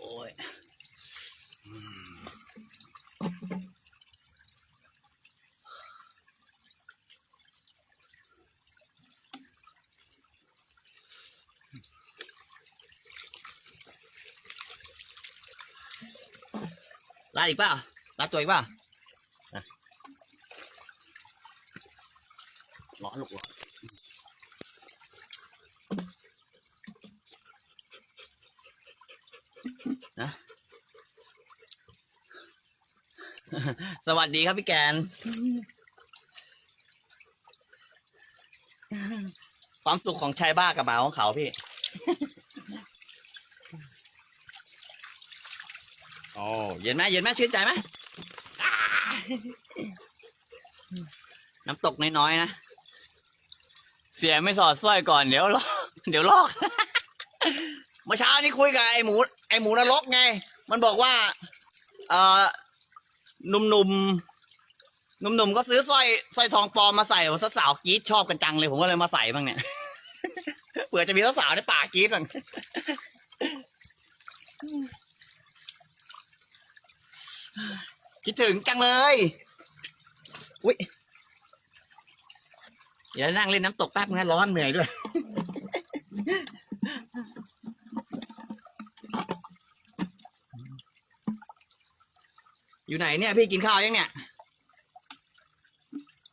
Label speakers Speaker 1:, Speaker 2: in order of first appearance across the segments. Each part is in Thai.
Speaker 1: โอ้ยอืมลาดอีกเปล่าลาดตัวอีกเปล่านะร้อนลูกร้อ นสวัสดีครับพี่แกน ความสุขของชายบ้ากับหมาของเขาพี่ โอ้เย็นไหมเย็นไหมชื่นใจไหมน้ำตกน้อยๆนะ เสียไม่สอดสร้อยก่อนเดี๋ยวลอกเดี๋ยวลอก เมื่อเช้านี้คุยกับไอ้หมู ไอหมูนรกไง มันบอกว่า เอ่อหนุ่มๆหนุ่มๆก็ซื้อสร้อยสร้อยทองปลอมมาใส่สาวๆกรีดชอบกันจังเลย ผมก็เลยมาใส่บ้างเนี่ยเผื่อจะมีสาวๆในป่ากรีดบ้างคิดถึงจังเลยอุ้ยเดี๋ยวนั่งเล่นน้ำตกแป๊บนะร้อนเหนื่อยด้วย อยู่ไหนเนี่ยพี่กินข้าวยังเนี่ย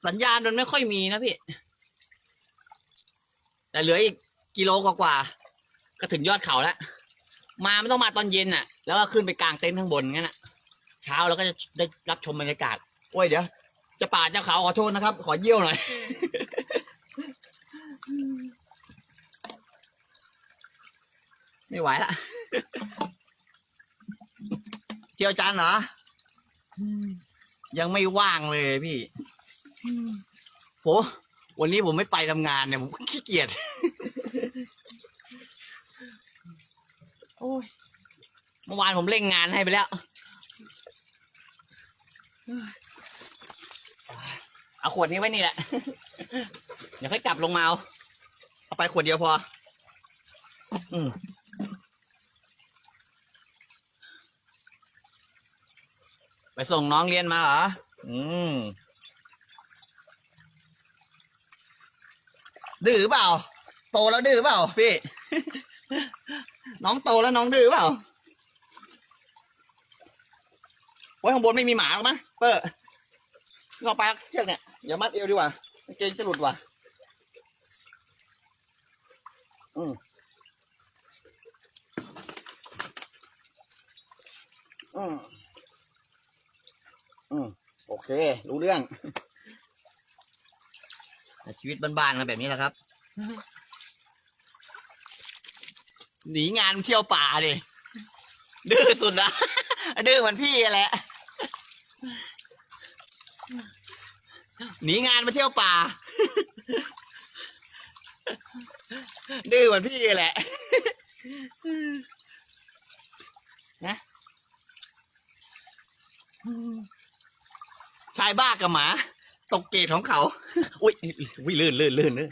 Speaker 1: สัญญาณมันไม่ค่อยมีนะพี่ แต่เหลืออีกกิโลกว่าๆก็ถึงยอดเขาแล้ว มาไม่ต้องมาตอนเย็นน่ะ แล้วก็ขึ้นไปกลางเต็นท์ข้างบนงั้นน่ะ เช้าเราก็จะได้รับชมบรรยากาศ โอ้ยเดี๋ยว จะป่าดจะเขาขอโทษนะครับ ขอเยี่ยวหน่อยไม่ไหวละ เที่ยวจันเหรอ ยังไม่ว่างเลยพี่โหวันนี้ผมไม่ไปทำงานเนี่ยผมขี้เกียจโอ้ยเมื่อวานผมเร่งงานให้ไปแล้วเอาขวดนี้ไว้นี่แหละเดี๋ยวค่อยกลับลงมาเอาเอาไปขวดเดียวพอ อืม ไปส่งน้องเรียนมาเหรอ อืม ดื้อเปล่า โตแล้วดื้อเปล่าพี่ น้องโตแล้วน้องดื้อเปล่าไว้ข้างบนไม่มีหมาหรอกมั้ยเปอร์เราไปเชือกเนี่ยอย่ามัดเอวดีกว่าเกงจะหลุดว่ะ อืมอืม อืมโอเค รู้เรื่องแต่ชีวิตบ้านๆกันแบบนี้แหละครับ หนีงานเที่ยวป่าดิดื้อสุดนะดื้อเหมือนพี่แหละ หนีงานมาเที่ยวป่า ดื้อเหมือนพี่แหละ นะ ชายบ้ากับหมา ตกเกตของเขา อุ้ยอุ้ยลื่นลื่นลื่นลื่น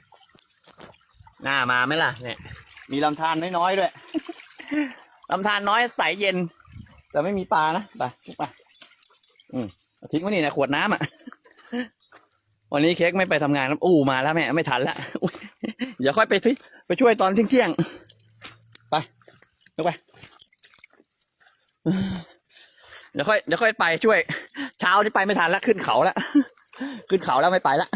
Speaker 1: หน้ามาไหมล่ะ เนี่ย มีลำธารน้อยๆด้วยลำธารน้อยใสเย็น แต่ไม่มีปลานะไปทุกไปอืมเอทิ้งไว้นี่นะขวดน้ำอะ วันนี้เค้กไม่ไปทำงานแล้วอู้มาแล้วแม่ ไม่ทันละอุ๊ยเดี๋ยวค่อยไปที่ไปช่วยตอนเที่ยงๆไปลงไปเดี๋ยวค่อยเดี๋ยวค่อยไปช่วย เช้าที่ไปไม่ทันแล้วขึ้นเขาแล้วขึ้นเขาแล้วไม่ไปละ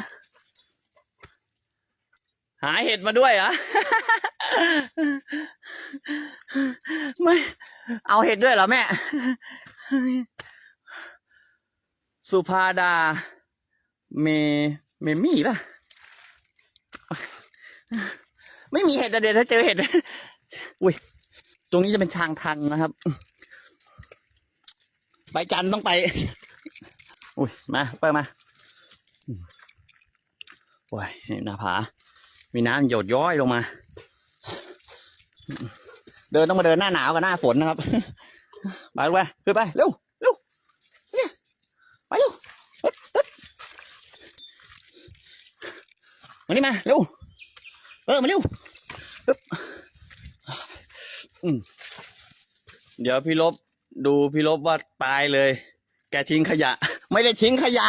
Speaker 1: หาเห็ดมาด้วยเหรอไม่ เอาเห็ดด้วยเหรอแม่ สุภาดา เม เมมี่ป่ะ ไม่มีเห็ดอะเดี๋ยวถ้าเจอเห็ดอุ้ยตรงนี้จะเป็นทางทันนะครับ ไปจันต้องไป อุ้ยมาเปิดมาโอ้ยนี่หน้าผา มีน้ำหยดย้อยลงมา เดินต้องมาเดินหน้าหนาวกับหน้าฝนนะครับไปลูกไปขึ้นไปเร็วเร็วเนี่ยไปเร็วมานี่มาเร็วเออมาเร็วเดี๋ยวพี่ลบดูพี่ลบว่าตายเลย แกทิ้งขยะ ไม่ได้ทิ้งขยะ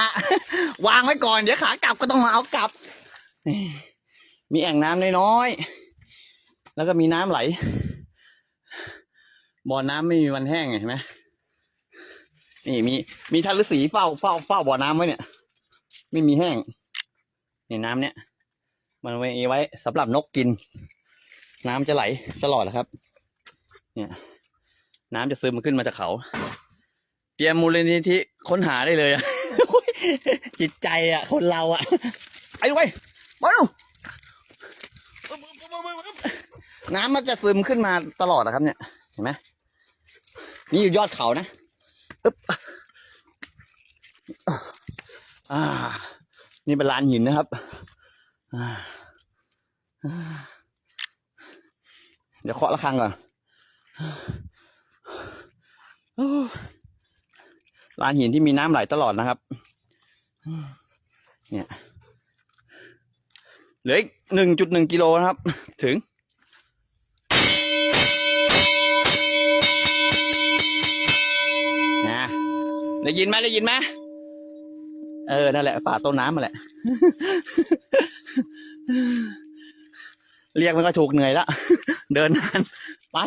Speaker 1: วางไว้ก่อน เดี๋ยวขากลับก็ต้องมาเอากลับ มีแอ่งน้ำน้อยๆ แล้วก็มีน้ำไหล บ่อน้ำไม่มีวันแห้งไงเห็นไหมนี่มีมีท่านฤาษีเฝ้าเฝ้าเฝ้าบ่อน้ำไว้เนี่ย ไม่มีแห้งนี่น้ำเนี่ย มันไว้ไว้สำหรับนกกิน น้ำจะไหลตลอดนะครับ เนี่ย น้ำจะซึมขึ้นมาจากเขา ตรียมมูลนิธิค้นหาได้เลยอะจิตใจอะคนเราอะไปดูไปมาดูน้ำมันจะซึมขึ้นมาตลอดนะครับ เนี่ย เห็นไหมนี่อยู่ยอดเขานะอึ๊บอ่า นี่เป็นลานหินนะครับเดี๋ยวเคาะระฆังก่อนอ ลานหินที่มีน้ำไหลตลอดนะครับ เนี่ยเหลืออีกหนึ่งจุดหนึ่งกิโลนะครับ ถึงนะได้ยินไหมได้ยินไหมเออ นั่นแหละ ป่าต้นน้ำมาแหละ เรียกมันก็ถูกเหนื่อยแล้ว เดินนานไป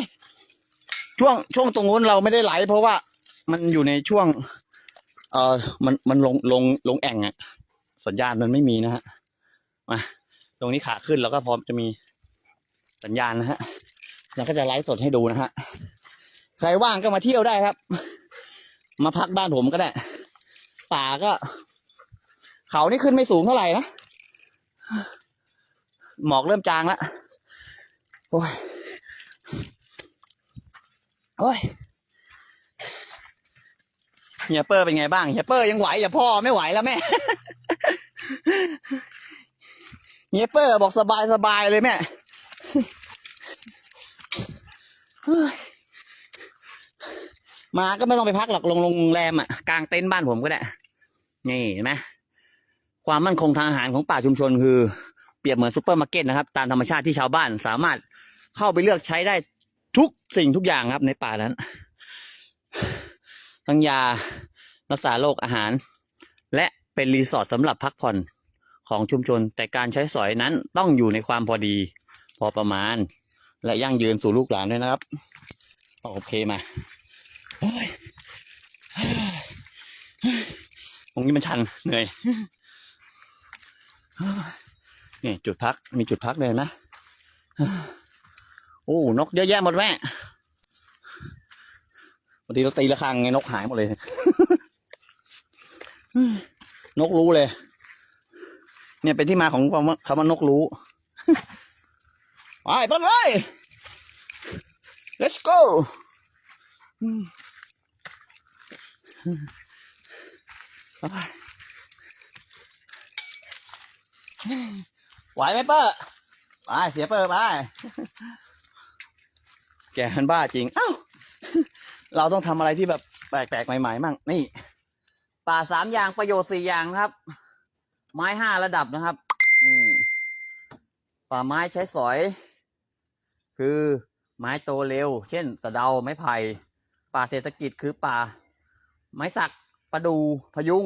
Speaker 1: ช่วงช่วงตรงนู้นเราไม่ได้ไหล เพราะว่ามันอยู่ในช่วง เออมันมันลงลงลงแอ่งอะสัญญาณมันไม่มีนะฮะมาตรงนี้ขาขึ้นแล้วก็พร้อมจะมีสัญญาณนะฮะแล้วก็จะไลฟ์สดให้ดูนะฮะใครว่างก็มาเที่ยวได้ครับ มาพักบ้านผมก็ได้ ป่าก็ เขานี่ขึ้นไม่สูงเท่าไหร่นะหมอกเริ่มจางแล้วโอ้ยโอ้ย เฮียเปอร์เป็นไงบ้างเฮียเปอร์ยังไหวอย่าพ่อไม่ไหวแล้วแม่เฮียเปอร์บอกสบายสบายเลยแม่มาก็ไม่ต้องไปพักหรอกลงโรงแรมอะกลางเต็นท์บ้านผมก็ได้ นี่เห็นไหมความมั่นคงทางอาหารของป่าชุมชนคือ เปรียบเหมือนซูเปอร์มาร์เก็ตนะครับ ตามธรรมชาติที่ชาวบ้านสามารถเข้าไปเลือกใช้ได้ทุกสิ่งทุกอย่างครับในป่านั้น ทั้งยารักษาโรคอาหาร และเป็นรีสอร์ทสำหรับพักผ่อนของชุมชน แต่การใช้สอยนั้นต้องอยู่ในความพอดี พอประมาณ และยั่งยืนสู่ลูกหลานด้วยนะครับ โอเคมาตรงนี้มันชันเหนื่อยนี่จุดพักมีจุดพักเลยนะ โอ้ นกเยอะแยะหมดแม่ บางทีเราตีระฆังไงนกหายหมดเลย นกรู้เลย เนี่ยเป็นที่มาของคำว่าคำว่านกรู้ ไปไปเลย let's go ไปไหวไหมเปอร์ไปเสียเปอร์ไป แกมันบ้าจริง เอ้า เราต้องทำอะไรที่แบบแปลกๆใหม่ๆมั่งนี่ ป่าสามอย่างประโยชน์สี่อย่างนะครับ ไม้ห้าระดับนะครับ อืมป่าไม้ใช้สอย คือไม้โตเร็ว เช่น สะเดาไม้ไผ่ป่าเศรษฐกิจคือป่า ไม้สักประดูพยุง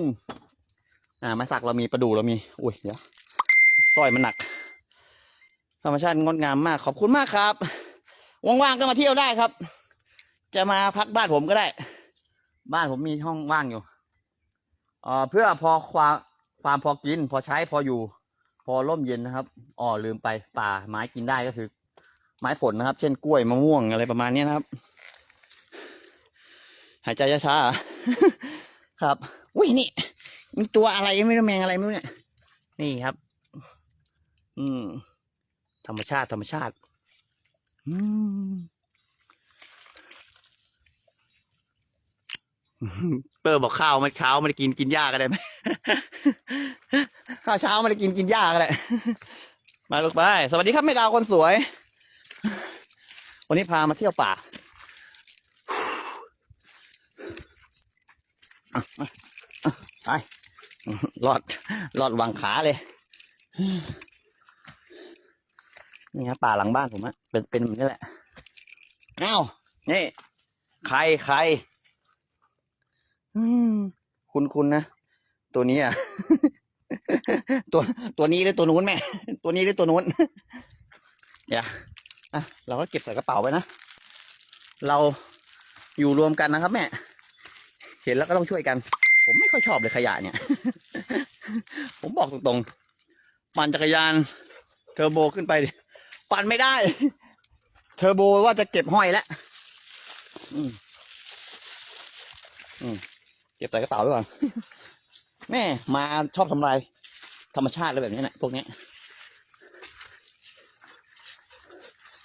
Speaker 1: อ่าไม้สักเรามีประดูเรามีอุ้ยเดี๋ยวสร้อยมันหนัก ธรรมชาติงดงามมากขอบคุณมากครับว่างๆก็มาเที่ยวได้ครับ จะมาพักบ้านผมก็ได้ บ้านผมมีห้องว่างอยู่เอ่อเพื่อพอความความพอกิน พอใช้พออยู่ พอร่มเย็นนะครับอ๋อลืมไปป่าไม้กินได้ก็คือ ไม้ผลนะครับ เช่นกล้วยมะม่วงอะไรประมาณนี้นะครับ หายใจช้าๆครับอุ้ยนี่มีตัวอะไรไม่รู้แมงอะไรไม่รู้เนี่ย นี่ครับ อืม ธรรมชาติธรรมชาติ อืม เปิร์บอกข้าวมันเช้าม่ได้กินกินหญ้าก็ได้ไหมข้าวเช้าม่ได้กินกินหญ้าก็ได้มาลูกไป สวัสดีครับแม่ดาวคนสวย วันนี้พามาเที่ยวป่าไปรอดรอดวางขาเลย นี่ครับป่าหลังบ้านผมอะเป็นเป็นแบบนี้แหละอ้าวนี่ ใครใคร อืม คุณคุณนะ ตัวนี้อะ ตัวตัวนี้หรือตัวนู้นแม่ ตัวนี้หรือตัวนู้นอย่าอะเราก็เก็บใส่กระเป๋าไว้นะ เราอยู่รวมกันนะครับแม่ เห็นแล้วก็ต้องช่วยกัน ผมไม่ค่อยชอบเลยขยะเนี่ย ผมบอกตรงๆ ปั่นจักรยานเทอร์โบขึ้นไป ปั่นไม่ได้ เทอร์โบว่าจะเก็บห้อยแล้วอืมอืม เก็บใส่กระเป๋าไว้ก่อนแม่มาชอบทำลายธรรมชาติเลยแบบนี้นะพวกนี้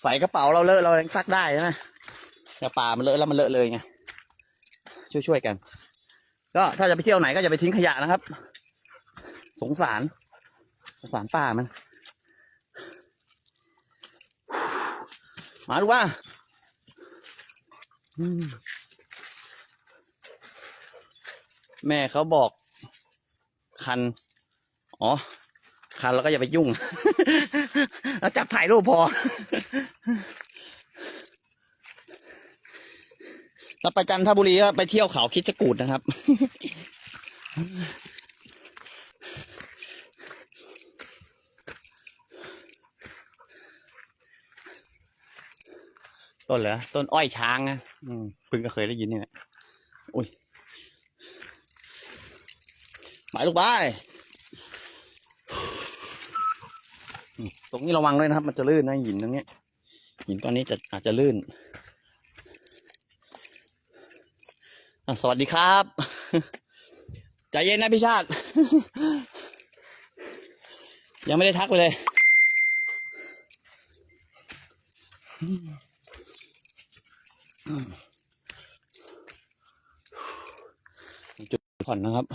Speaker 1: ใส่กระเป๋าเราเลอะเรายังซักได้นะแต่ป่ามันเลอะแล้วมันเลอะเลยไงช่วยๆกัน ก็ถ้าจะไปเที่ยวไหนก็อย่าไปทิ้งขยะนะครับ สงสาร สงสารป่ามันมาดูว่าอืม แม่เขาบอกคัน อ๋อ คันแล้วก็อย่าไปยุ่ง แล้วจับถ่ายรูปพอ เราไปจันทบุรีก็ไปเที่ยวเขาคิดจะกูดนะครับ ต้นเหรอต้นอ้อยช้างนะอืมเพิ่งก็เคยได้ยินนี่แหละอุ้ย หมายลูกบายตรงนี้ระวังด้วยนะครับ มันจะลื่นนะหินตรงนี้หินตอนนี้จะอาจจะลื่นสวัสดีครับ ใจเย็นนะพี่ชาติ ยังไม่ได้ทักไปเลย จุดผ่อนนะครับ